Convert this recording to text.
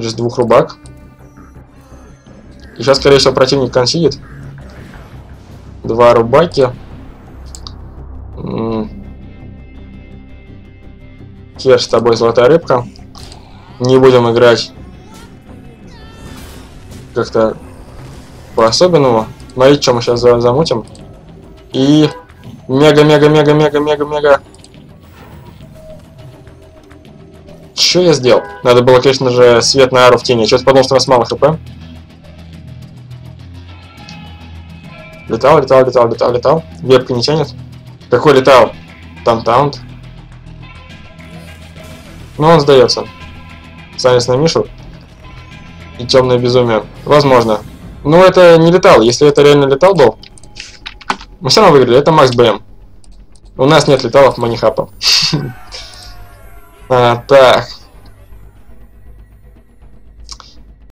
через двух рубак. И сейчас, скорее всего, противник консидит. Два рубаки. Кеш с тобой золотая рыбка. Не будем играть как-то по-особенному. Смотрите, что мы сейчас замутим. И мега-мега-мега-мега-мега-мега. Что я сделал? Надо было, конечно же, свет на ару в тени. Что-то подумал, что у нас мало хп. Летал, летал, летал, летал, летал. Вебка не тянет. Какой летал? Тантаунт. Но он сдается. Санец на Мишу. И темное безумие. Возможно. Но это не летал. Если это реально летал был, мы все равно выиграли. Это Макс БМ. У нас нет леталов манихапа. а, так.